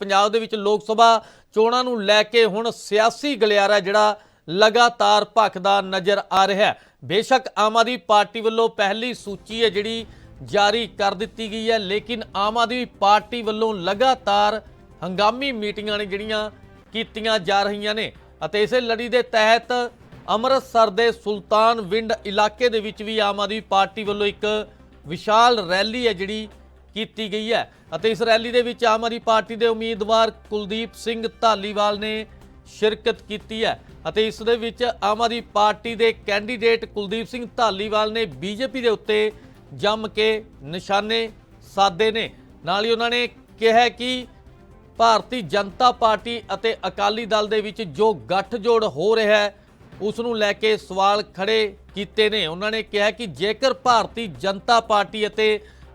ਪੰਜਾਬ ਦੇ ਵਿੱਚ ਲੋਕ ਸਭਾ ਚੋਣਾਂ ਨੂੰ ਲੈ ਕੇ ਹੁਣ ਸਿਆਸੀ ਗਲਿਆਰਾ ਜਿਹੜਾ ਲਗਾਤਾਰ ਭਖਦਾ ਨਜ਼ਰ ਆ ਰਿਹਾ ਹੈ। ਬੇਸ਼ੱਕ ਆਮ ਆਦਮੀ ਪਾਰਟੀ ਵੱਲੋਂ ਪਹਿਲੀ ਸੂਚੀ ਹੈ ਜਿਹੜੀ ਜਾਰੀ ਕਰ ਦਿੱਤੀ ਗਈ ਹੈ, ਲੇਕਿਨ ਆਮ ਆਦਮੀ ਪਾਰਟੀ ਵੱਲੋਂ ਲਗਾਤਾਰ ਹੰਗਾਮੀ ਮੀਟਿੰਗਾਂ ਨੇ ਜਿਹੜੀਆਂ ਕੀਤੀਆਂ ਜਾ ਰਹੀਆਂ ਨੇ ਅਤੇ ਇਸੇ ਲੜੀ ਦੇ ਤਹਿਤ ਅੰਮ੍ਰਿਤਸਰ ਦੇ ਸੁਲਤਾਨ ਵਿੰਡ ਇਲਾਕੇ ਦੇ ਵਿੱਚ ਵੀ ਆਮ ਆਦਮੀ ਪਾਰਟੀ ਵੱਲੋਂ ਇੱਕ ਵਿਸ਼ਾਲ ਰੈਲੀ ਹੈ ਜਿਹੜੀ ਕੀਤੀ ਗਈ ਹੈ ਅਤੇ ਇਸ ਰੈਲੀ ਦੇ ਵਿੱਚ ਆਮ ਆਦਮੀ ਪਾਰਟੀ ਦੇ ਉਮੀਦਵਾਰ ਕੁਲਦੀਪ ਸਿੰਘ ਧਾਲੀਵਾਲ ਨੇ ਸ਼ਿਰਕਤ ਕੀਤੀ ਹੈ ਅਤੇ ਇਸ ਦੇ ਵਿੱਚ ਆਮ ਆਦਮੀ ਪਾਰਟੀ ਦੇ ਕੈਂਡੀਡੇਟ ਕੁਲਦੀਪ ਸਿੰਘ ਧਾਲੀਵਾਲ ਨੇ ਬੀਜੇਪੀ ਦੇ ਉੱਤੇ ਜੰਮ ਕੇ ਨਿਸ਼ਾਨੇ ਸਾਧੇ ਨੇ। ਨਾਲ ਹੀ ਉਹਨਾਂ ਨੇ ਕਿਹਾ ਕਿ ਭਾਰਤੀ ਜਨਤਾ ਪਾਰਟੀ ਅਤੇ ਅਕਾਲੀ ਦਲ ਦੇ ਵਿੱਚ ਜੋ ਗੱਠਜੋੜ ਹੋ ਰਿਹਾ ਹੈ, ਉਸ ਨੂੰ ਲੈ ਕੇ ਸਵਾਲ ਖੜੇ ਕੀਤੇ ਨੇ। ਉਹਨਾਂ ਨੇ ਕਿਹਾ ਕਿ ਜੇਕਰ ਭਾਰਤੀ ਜਨਤਾ ਪਾਰਟੀ ਅਤੇ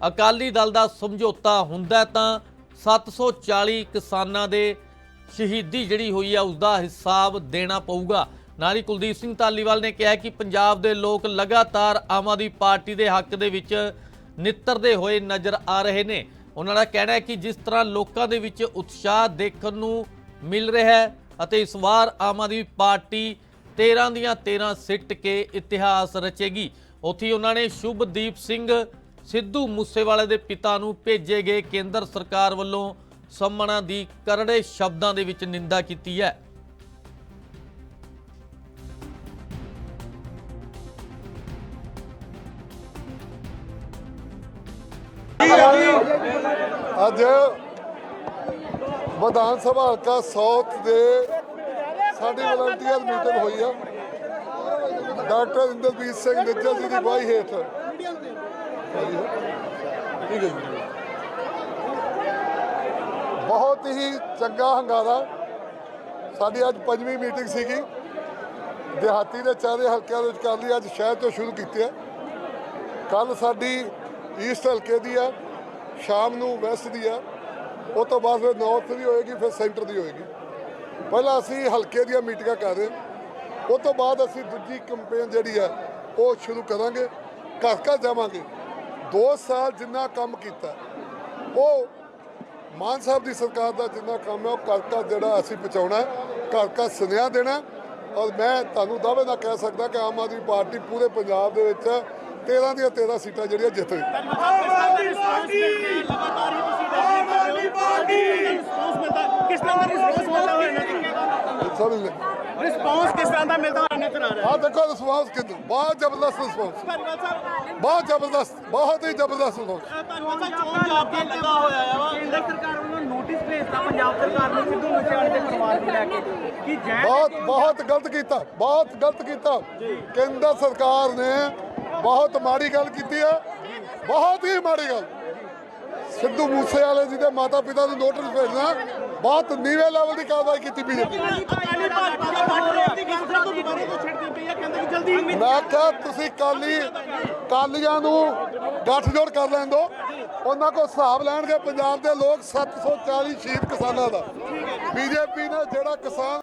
ਅਕਾਲੀ ਦਲ ਦਾ ਸਮਝੌਤਾ ਹੁੰਦਾ ਹੈ ਤਾਂ 740 ਕਿਸਾਨਾਂ ਦੇ ਸ਼ਹੀਦੀ ਜਿਹੜੀ ਹੋਈ ਹੈ ਉਸ ਦਾ ਹਿਸਾਬ ਦੇਣਾ ਪਊਗਾ। ਨਾਲ ਹੀ ਕੁਲਦੀਪ ਸਿੰਘ ਧਾਲੀਵਾਲ ਨੇ ਕਿਹਾ ਕਿ ਪੰਜਾਬ ਦੇ ਲੋਕ ਲਗਾਤਾਰ ਆਮ ਆਦਮੀ ਪਾਰਟੀ ਦੇ ਹੱਕ ਦੇ ਵਿੱਚ ਨਿੱਤਰਦੇ ਹੋਏ ਨਜ਼ਰ ਆ ਰਹੇ ਨੇ। ਉਹਨਾਂ ਦਾ ਕਹਿਣਾ ਹੈ ਕਿ ਜਿਸ ਤਰ੍ਹਾਂ ਲੋਕਾਂ ਦੇ ਵਿੱਚ ਉਤਸ਼ਾਹ ਦੇਖਣ ਨੂੰ ਮਿਲ ਰਿਹਾ ਹੈ ਅਤੇ ਇਸ ਵਾਰ ਆਮ ਆਦਮੀ ਪਾਰਟੀ 13 ਦੀਆਂ 13 ਸਿੱਟ ਕੇ ਇਤਿਹਾਸ ਰਚੇਗੀ। ਉੱਥੇ ਉਹਨਾਂ ਨੇ ਸ਼ੁਭਦੀਪ ਸਿੰਘ ਸਿੱਧੂ ਮੂਸੇਵਾਲੇ ਦੇ ਪਿਤਾ ਨੂੰ ਭੇਜੇ ਗਏ ਕੇਂਦਰ ਸਰਕਾਰ ਵੱਲੋਂ ਸੰਮਣਾ ਦੀ ਕਰੜੇ ਸ਼ਬਦਾਂ ਦੇ ਵਿੱਚ ਨਿੰਦਾ ਕੀਤੀ ਹੈ। ਅੱਜ ਵਿਧਾਨ ਸਭਾ ਹਲਕਾ ਸਾਊਥ ਦੇ ਸਾਡੀ ਵਲੰਟੀਅਰ ਮੀਟਿੰਗ ਹੋਈ ਆ। ਡਾਕਟਰ ਇੰਦਰਜੀਤ ਸਿੰਘ ਨਿੱਜਲ ਜੀ ਦੀ ਬਾਈ ਹੇਠ। ਠੀਕ ਹੈ ਜੀ ਬਹੁਤ ਹੀ ਚੰਗਾ ਹੰਗਾਰਾ। ਸਾਡੀ ਅੱਜ ਪੰਜਵੀਂ ਮੀਟਿੰਗ ਸੀਗੀ। ਦਿਹਾਤੀ ਦੇ ਚਾਰੇ ਹਲਕਿਆਂ ਦੇ ਵਿੱਚ ਕਰ ਅੱਜ ਸ਼ਹਿਰ ਤੋਂ ਸ਼ੁਰੂ ਕੀਤੀ ਹੈ। ਕੱਲ ਸਾਡੀ ਈਸਟ ਹਲਕੇ ਦੀ ਆ ਸ਼ਾਮ ਨੂੰ ਵੈਸਟ ਦੀ ਆ ਉਹ ਤੋਂ ਬਾਅਦ ਫਿਰ ਨਾਰਥ ਦੀ ਹੋਏਗੀ, ਫਿਰ ਸੈਂਟਰ ਦੀ ਹੋਏਗੀ। ਪਹਿਲਾਂ ਅਸੀਂ ਹਲਕੇ ਦੀਆਂ ਮੀਟਿੰਗਾਂ ਕਰ ਰਹੇ ਹਾਂ। ਉਹ ਤੋਂ ਬਾਅਦ ਅਸੀਂ ਦੂਜੀ ਕੈਂਪੇਨ ਜਿਹੜੀ ਆ ਉਹ ਸ਼ੁਰੂ ਕਰਾਂਗੇ। ਘਰ ਘਰ ਜਾਵਾਂਗੇ। 2 ਸਾਲ ਜਿੰਨਾ ਕੰਮ ਕੀਤਾ ਉਹ ਮਾਨ ਸਾਹਿਬ ਦੀ ਸਰਕਾਰ ਦਾ ਜਿੰਨਾ ਕੰਮ ਹੈ ਉਹ ਘਰ ਘਰ ਜਿਹੜਾ ਅਸੀਂ ਪਹੁੰਚਾਉਣਾ ਘਰ ਘਰ ਸੁਨੇਹਾ ਦੇਣਾ। ਔਰ ਮੈਂ ਤੁਹਾਨੂੰ ਦਾਅਵੇ ਨਾਲ ਕਹਿ ਸਕਦਾ ਕਿ ਆਮ ਆਦਮੀ ਪਾਰਟੀ ਪੂਰੇ ਪੰਜਾਬ ਦੇ ਵਿੱਚ 13 ਦੀਆਂ 13 ਸੀਟਾਂ ਜਿਹੜੀਆਂ ਜਿੱਤ ਗਈ ਕਿਸ ਤਰ੍ਹਾਂ ਦਾ ਰਿਸਪੌਂਸ ਮਿਲਦਾ ਹੋਇਆ ਇਹਨਾਂ ਸਮਝ ਲੈ ਰਿਸਪੌਂਸ ਕਿਸ ਤਰ੍ਹਾਂ ਦਾ ਮਿਲਦਾ ਹੋਇਆ ਨਜ਼ਰ ਆ ਰਿਹਾ ਆਹ ਦੇਖੋ ਰਿਸਪਾਂਸ ਕਿੰਨਾ ਬਹੁਤ ਜ਼ਬਰਦਸਤ ਰਿਸਪਾਂਸ ਧੰਨਵਾਦ ਸਾਹਿਬ। ਬਹੁਤ ਜ਼ਬਰਦਸਤ ਬਹੁਤ ਹੀ ਜ਼ਬਰਦਸਤ ਰਿਸਪਾਂਸ ਧੰਨਵਾਦ ਸਾਹਿਬ ਚੋਣ ਜਾਬਤਾ ਲੱਗਾ ਹੋਇਆ ਵਾ ਕੇਂਦਰ ਸਰਕਾਰ ਵੱਲੋਂ ਨੋਟਿਸ ਭੇਜਤਾ ਪੰਜਾਬ ਸਰਕਾਰ ਨੂੰ ਸਿੱਧੂ ਮੂਸੇਵਾਲੇ ਦੇ ਪਰਿਵਾਰ ਨੂੰ ਲੈ ਕੇ ਕਿ ਜੈ ਬਹੁਤ ਬਹੁਤ ਗਲਤ ਕੀਤਾ ਬਹੁਤ ਗਲਤ ਕੀਤਾ। ਕੇਂਦਰ ਸਰਕਾਰ ਨੇ ਬਹੁਤ ਮਾੜੀ ਗੱਲ ਕੀਤੀ ਹੈ। ਬਹੁਤ ਹੀ ਮਾੜੀ ਗੱਲ। ਸਿੱਧੂ ਮੂਸੇ ਵਾਲੇ ਜੀ ਦੇ ਮਾਤਾ ਪਿਤਾ ਨੂੰ ਨੋਟਿਸ ਭੇਜਣਾ ਬਹੁਤ ਨੀਵੇਂ ਲੈਵਲ ਦੀ ਕਾਰਵਾਈ ਕੀਤੀ ਬੀਜੇਪੀ ਦਾ ਦੀ ਕਿ ਮੈਂ ਕਿਹਾ ਤੁਸੀਂ ਕਾਲੀ ਕਾਲੀਆਂ ਨੂੰ ਗੱਠਜੋੜ ਕਰ ਲੈਣ ਦਿਓ। ਉਹਨਾਂ ਕੋਲ ਹਿਸਾਬ ਲੈਣਗੇ ਪੰਜਾਬ ਦੇ ਲੋਕ 740 ਸ਼ਹੀਦ ਕਿਸਾਨਾਂ ਦਾ। ਬੀਜੇਪੀ ਨੇ ਜਿਹੜਾ ਕਿਸਾਨ